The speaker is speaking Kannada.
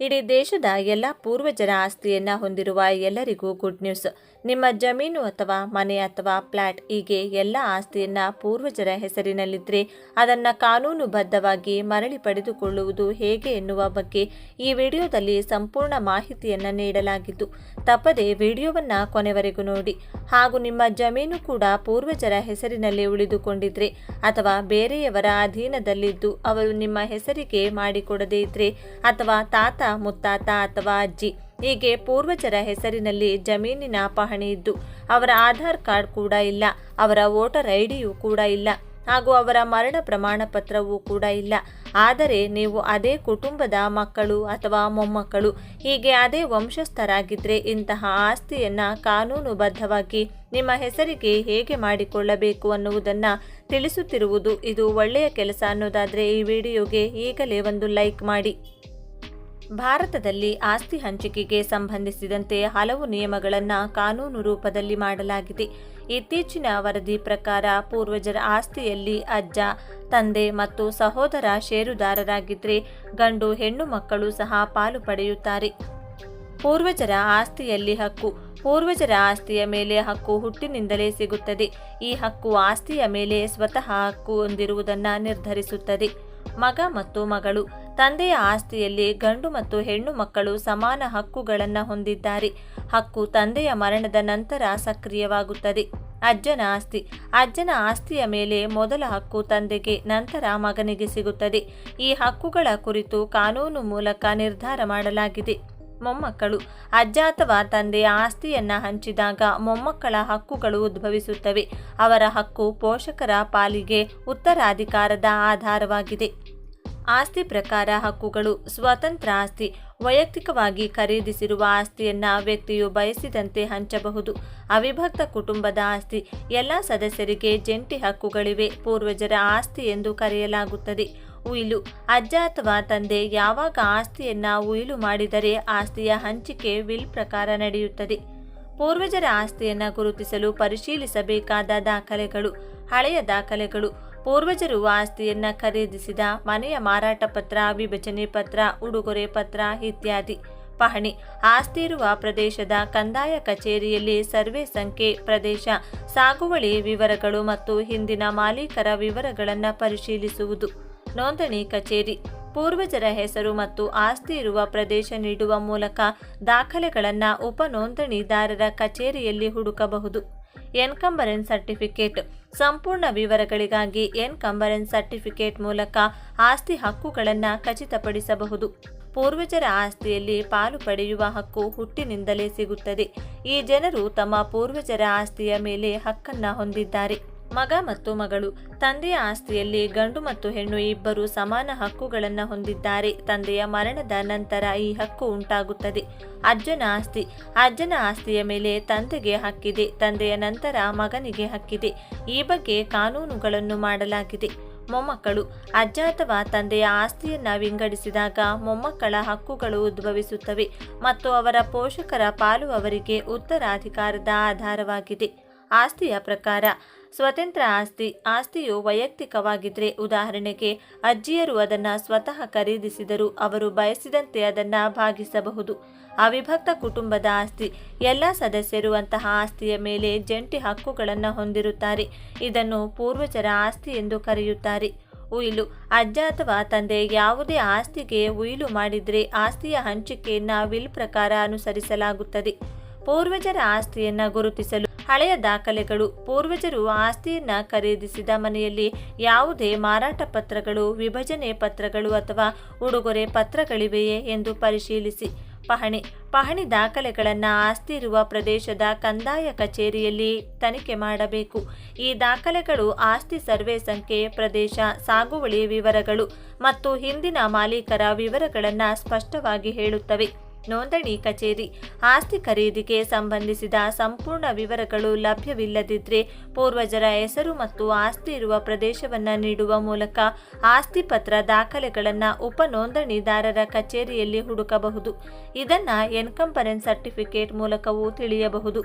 ಇಡೀ ದೇಶದ ಎಲ್ಲ ಪೂರ್ವಜರ ಆಸ್ತಿಯನ್ನ ಹೊಂದಿರುವ ಎಲ್ಲರಿಗೂ ಗುಡ್ ನ್ಯೂಸ್ ನಿಮ್ಮ ಜಮೀನು ಅಥವಾ ಮನೆ ಅಥವಾ ಫ್ಲಾಟ್ ಹೀಗೆ ಎಲ್ಲ ಆಸ್ತಿಯನ್ನ ಪೂರ್ವಜರ ಹೆಸರಿನಲ್ಲಿದ್ದರೆ ಅದನ್ನು ಕಾನೂನುಬದ್ಧವಾಗಿ ಮರಳಿ ಪಡೆದುಕೊಳ್ಳುವುದು ಹೇಗೆ ಎನ್ನುವ ಬಗ್ಗೆ ಈ ವಿಡಿಯೋದಲ್ಲಿ ಸಂಪೂರ್ಣ ಮಾಹಿತಿಯನ್ನು ನೀಡಲಾಗಿದ್ದು, ತಪ್ಪದೆ ವಿಡಿಯೋವನ್ನು ಕೊನೆವರೆಗೂ ನೋಡಿ. ಹಾಗೂ ನಿಮ್ಮ ಜಮೀನು ಕೂಡ ಪೂರ್ವಜರ ಹೆಸರಿನಲ್ಲಿ ಉಳಿದುಕೊಂಡಿದ್ರೆ ಅಥವಾ ಬೇರೆಯವರ ಅಧೀನದಲ್ಲಿದ್ದು ಅವರು ನಿಮ್ಮ ಹೆಸರಿಗೆ ಮಾಡಿಕೊಡದೇ ಇದ್ರೆ ಅಥವಾ ತಾತ ಮುತ್ತಾತ ಅಥವಾ ಅಜ್ಜಿ. ಹೀಗೆ ಪೂರ್ವಜರ ಹೆಸರಿನಲ್ಲಿ ಜಮೀನಿನ ಪಹಣಿ ಇದ್ದು, ಅವರ ಆಧಾರ್ ಕಾರ್ಡ್ ಕೂಡ ಇಲ್ಲ, ಅವರ ವೋಟರ್ ಐಡಿಯೂ ಕೂಡ ಇಲ್ಲ, ಹಾಗೂ ಅವರ ಮರಣ ಪ್ರಮಾಣ ಪತ್ರವೂ ಕೂಡ ಇಲ್ಲ. ಆದರೆ ನೀವು ಅದೇ ಕುಟುಂಬದ ಮಕ್ಕಳು ಅಥವಾ ಮೊಮ್ಮಕ್ಕಳು, ಹೀಗೆ ಅದೇ ವಂಶಸ್ಥರಾಗಿದ್ದರೆ ಇಂತಹ ಆಸ್ತಿಯನ್ನು ಕಾನೂನುಬದ್ಧವಾಗಿ ನಿಮ್ಮ ಹೆಸರಿಗೆ ಹೇಗೆ ಮಾಡಿಕೊಳ್ಳಬೇಕು ಅನ್ನುವುದನ್ನು ತಿಳಿಸುತ್ತಿರುವುದು ಇದು ಒಳ್ಳೆಯ ಕೆಲಸ ಅನ್ನೋದಾದರೆ ಈ ವಿಡಿಯೋಗೆ ಈಗಲೇ ಒಂದು ಲೈಕ್ ಮಾಡಿ. ಭಾರತದಲ್ಲಿ ಆಸ್ತಿ ಹಂಚಿಕೆಗೆ ಸಂಬಂಧಿಸಿದಂತೆ ಹಲವು ನಿಯಮಗಳನ್ನು ಕಾನೂನು ರೂಪದಲ್ಲಿ ಮಾಡಲಾಗಿದೆ. ಇತ್ತೀಚಿನ ವರದಿ ಪ್ರಕಾರ ಪೂರ್ವಜರ ಆಸ್ತಿಯಲ್ಲಿ ಅಜ್ಜ, ತಂದೆ ಮತ್ತು ಸಹೋದರ ಷೇರುದಾರರಾಗಿದ್ದರೆ ಗಂಡು ಹೆಣ್ಣು ಮಕ್ಕಳು ಸಹ ಪಾಲು ಪಡೆಯುತ್ತಾರೆ. ಪೂರ್ವಜರ ಆಸ್ತಿಯಲ್ಲಿ ಹಕ್ಕು, ಪೂರ್ವಜರ ಆಸ್ತಿಯ ಮೇಲೆ ಹಕ್ಕು ಹುಟ್ಟಿನಿಂದಲೇ ಸಿಗುತ್ತದೆ. ಈ ಹಕ್ಕು ಆಸ್ತಿಯ ಮೇಲೆ ಸ್ವತಃ ಹಕ್ಕು ಹೊಂದಿರುವುದನ್ನು ನಿರ್ಧರಿಸುತ್ತದೆ. ಮಗ ಮತ್ತು ಮಗಳು. ತಂದೆಯ ಆಸ್ತಿಯಲ್ಲಿ ಗಂಡು ಮತ್ತು ಹೆಣ್ಣು ಮಕ್ಕಳು ಸಮಾನ ಹಕ್ಕುಗಳನ್ನು ಹೊಂದಿದ್ದಾರೆ. ಹಕ್ಕು ತಂದೆಯ ಮರಣದ ನಂತರ ಸಕ್ರಿಯವಾಗುತ್ತದೆ. ಅಜ್ಜನ ಆಸ್ತಿ. ಅಜ್ಜನ ಆಸ್ತಿಯ ಮೇಲೆ ಮೊದಲ ಹಕ್ಕು ತಂದೆಗೆ, ನಂತರ ಮಗನಿಗೆ ಸಿಗುತ್ತದೆ. ಈ ಹಕ್ಕುಗಳ ಕುರಿತು ಕಾನೂನು ಮೂಲಕ ನಿರ್ಧಾರ ಮಾಡಲಾಗಿದೆ. ಮೊಮ್ಮಕ್ಕಳು. ಅಜ್ಜ ಅಥವಾ ತಂದೆಯ ಆಸ್ತಿಯನ್ನ ಹಂಚಿದಾಗ ಮೊಮ್ಮಕ್ಕಳ ಹಕ್ಕುಗಳು ಉದ್ಭವಿಸುತ್ತವೆ. ಅವರ ಹಕ್ಕು ಪೋಷಕರ ಪಾಲಿಗೆ ಉತ್ತರಾಧಿಕಾರದ ಆಧಾರವಾಗಿದೆ. ಆಸ್ತಿ ಪ್ರಕಾರ ಹಕ್ಕುಗಳು ಸ್ವತಂತ್ರ ಆಸ್ತಿ. ವೈಯಕ್ತಿಕವಾಗಿ ಖರೀದಿಸಿರುವ ಆಸ್ತಿಯನ್ನ ವ್ಯಕ್ತಿಯು ಬಯಸಿದಂತೆ ಹಂಚಬಹುದು. ಅವಿಭಕ್ತ ಕುಟುಂಬದ ಆಸ್ತಿ. ಎಲ್ಲ ಸದಸ್ಯರಿಗೆ ಜಂಟಿ ಹಕ್ಕುಗಳಿವೆ. ಪೂರ್ವಜರ ಆಸ್ತಿ ಎಂದು ಕರೆಯಲಾಗುತ್ತದೆ. ಉಯಿಲು. ಅಜ್ಜ ಅಥವಾ ತಂದೆ ಯಾವಾಗ ಆಸ್ತಿಯನ್ನ ಉಯಿಲು ಮಾಡಿದರೆ ಆಸ್ತಿಯ ಹಂಚಿಕೆ ವಿಲ್ ಪ್ರಕಾರ ನಡೆಯುತ್ತದೆ. ಪೂರ್ವಜರ ಆಸ್ತಿಯನ್ನು ಗುರುತಿಸಲು ಪರಿಶೀಲಿಸಬೇಕಾದ ದಾಖಲೆಗಳು. ಹಳೆಯ ದಾಖಲೆಗಳು. ಪೂರ್ವಜರು ಆಸ್ತಿಯನ್ನ ಖರೀದಿಸಿದ ಮನೆಯ ಮಾರಾಟ ಪತ್ರ, ವಿಭಜನೆ ಪತ್ರ, ಉಡುಗೊರೆ ಪತ್ರ ಇತ್ಯಾದಿ. ಪಹಣಿ. ಆಸ್ತಿ ಇರುವ ಪ್ರದೇಶದ ಕಂದಾಯ ಕಚೇರಿಯಲ್ಲಿ ಸರ್ವೆ ಸಂಖ್ಯೆ, ಪ್ರದೇಶ, ಸಾಗುವಳಿ ವಿವರಗಳು ಮತ್ತು ಹಿಂದಿನ ಮಾಲೀಕರ ವಿವರಗಳನ್ನು ಪರಿಶೀಲಿಸುವುದು. ನೋಂದಣಿ ಕಚೇರಿ. ಪೂರ್ವಜರ ಹೆಸರು ಮತ್ತು ಆಸ್ತಿ ಇರುವ ಪ್ರದೇಶ ನೀಡುವ ಮೂಲಕ ದಾಖಲೆಗಳನ್ನು ಉಪ ನೋಂದಣಿದಾರರ ಕಚೇರಿಯಲ್ಲಿ ಹುಡುಕಬಹುದು. Encumbrance certificate. ಸಂಪೂರ್ಣ ವಿವರಗಳಿಗಾಗಿ ಎನ್ಕಂಬರೆನ್ಸ್ ಸರ್ಟಿಫಿಕೇಟ್ ಮೂಲಕ ಆಸ್ತಿ ಹಕ್ಕುಗಳನ್ನು ಖಚಿತಪಡಿಸಬಹುದು. ಪೂರ್ವಜರ ಆಸ್ತಿಯಲ್ಲಿ ಪಾಲು ಪಡೆಯುವ ಹಕ್ಕು ಹುಟ್ಟಿನಿಂದಲೇ ಸಿಗುತ್ತದೆ. ಈ ಜನರು ತಮ್ಮ ಪೂರ್ವಜರ ಆಸ್ತಿಯ ಮೇಲೆ ಹಕ್ಕನ್ನು ಹೊಂದಿದ್ದಾರೆ. ಮಗ ಮತ್ತು ಮಗಳು. ತಂದೆಯ ಆಸ್ತಿಯಲ್ಲಿ ಗಂಡು ಮತ್ತು ಹೆಣ್ಣು ಇಬ್ಬರು ಸಮಾನ ಹಕ್ಕುಗಳನ್ನು ಹೊಂದಿದ್ದಾರೆ. ತಂದೆಯ ಮರಣದ ನಂತರ ಈ ಹಕ್ಕು ಉಂಟಾಗುತ್ತದೆ. ಅಜ್ಜನ ಆಸ್ತಿ. ಅಜ್ಜನ ಆಸ್ತಿಯ ಮೇಲೆ ತಂದೆಗೆ ಹಕ್ಕಿದೆ. ತಂದೆಯ ನಂತರ ಮಗನಿಗೆ ಹಕ್ಕಿದೆ. ಈ ಬಗ್ಗೆ ಕಾನೂನುಗಳನ್ನು ಮಾಡಲಾಗಿದೆ. ಮೊಮ್ಮಕ್ಕಳು. ಅಜ್ಜ ಅಥವಾ ತಂದೆಯ ಆಸ್ತಿಯನ್ನ ವಿಂಗಡಿಸಿದಾಗ ಮೊಮ್ಮಕ್ಕಳ ಹಕ್ಕುಗಳು ಉದ್ಭವಿಸುತ್ತವೆ ಮತ್ತು ಅವರ ಪೋಷಕರ ಪಾಲು ಅವರಿಗೆ ಉತ್ತರಾಧಿಕಾರದ ಆಧಾರವಾಗಿದೆ. ಆಸ್ತಿಯ ಪ್ರಕಾರ ಸ್ವತಂತ್ರ ಆಸ್ತಿ, ಆಸ್ತಿಯು ವೈಯಕ್ತಿಕವಾಗಿದ್ದರೆ ಉದಾಹರಣೆಗೆ ಅಜ್ಜಿಯರು ಅದನ್ನು ಸ್ವತಃ ಖರೀದಿಸಿದರು ಅವರು ಬಯಸಿದಂತೆ ಅದನ್ನು ಭಾಗಿಸಬಹುದು. ಅವಿಭಕ್ತ ಕುಟುಂಬದ ಆಸ್ತಿ, ಎಲ್ಲ ಸದಸ್ಯರು ಅಂತಹ ಆಸ್ತಿಯ ಮೇಲೆ ಜಂಟಿ ಹಕ್ಕುಗಳನ್ನು ಹೊಂದಿರುತ್ತಾರೆ. ಇದನ್ನು ಪೂರ್ವಜರ ಆಸ್ತಿ ಎಂದು ಕರೆಯುತ್ತಾರೆ. ಉಯಿಲು, ಅಜ್ಜ ಅಥವಾ ತಂದೆ ಯಾವುದೇ ಆಸ್ತಿಗೆ ಉಯಿಲು ಮಾಡಿದರೆ ಆಸ್ತಿಯ ಹಂಚಿಕೆಯನ್ನು ವಿಲ್ ಪ್ರಕಾರ ಅನುಸರಿಸಲಾಗುತ್ತದೆ. ಪೂರ್ವಜರ ಆಸ್ತಿಯನ್ನು ಗುರುತಿಸಲು ಹಳೆಯ ದಾಖಲೆಗಳು. ಪೂರ್ವಜರು ಆಸ್ತಿಯನ್ನ ಖರೀದಿಸಿದ ಮನೆಯಲ್ಲಿ ಯಾವುದೇ ಮಾರಾಟ ಪತ್ರಗಳು, ವಿಭಜನೆ ಪತ್ರಗಳು ಅಥವಾ ಉಡುಗೊರೆ ಪತ್ರಗಳಿವೆಯೇ ಎಂದು ಪರಿಶೀಲಿಸಿ. ಪಹಣಿ. ಪಹಣಿ ದಾಖಲೆಗಳನ್ನು ಆಸ್ತಿ ಇರುವ ಪ್ರದೇಶದ ಕಂದಾಯ ಕಚೇರಿಯಲ್ಲಿ ತನಿಖೆ ಮಾಡಬೇಕು. ಈ ದಾಖಲೆಗಳು ಆಸ್ತಿ ಸರ್ವೆ ಸಂಖ್ಯೆ, ಪ್ರದೇಶ, ಸಾಗುವಳಿ ವಿವರಗಳು ಮತ್ತು ಹಿಂದಿನ ಮಾಲೀಕರ ವಿವರಗಳನ್ನು ಸ್ಪಷ್ಟವಾಗಿ ಹೇಳುತ್ತವೆ. ನೋಂದಣಿ ಕಚೇರಿ. ಆಸ್ತಿ ಖರೀದಿಗೆ ಸಂಬಂಧಿಸಿದ ಸಂಪೂರ್ಣ ವಿವರಗಳು ಲಭ್ಯವಿಲ್ಲದಿದ್ದರೆ ಪೂರ್ವಜರ ಹೆಸರು ಮತ್ತು ಆಸ್ತಿ ಇರುವ ಪ್ರದೇಶವನ್ನು ನೀಡುವ ಮೂಲಕ ಆಸ್ತಿ ಪತ್ರ ದಾಖಲೆಗಳನ್ನು ಉಪ ನೋಂದಣಿದಾರರ ಕಚೇರಿಯಲ್ಲಿ ಹುಡುಕಬಹುದು. ಇದನ್ನು ಎನ್ಕಂಪರೆನ್ಸ್ ಸರ್ಟಿಫಿಕೇಟ್ ಮೂಲಕವೂ ತಿಳಿಯಬಹುದು.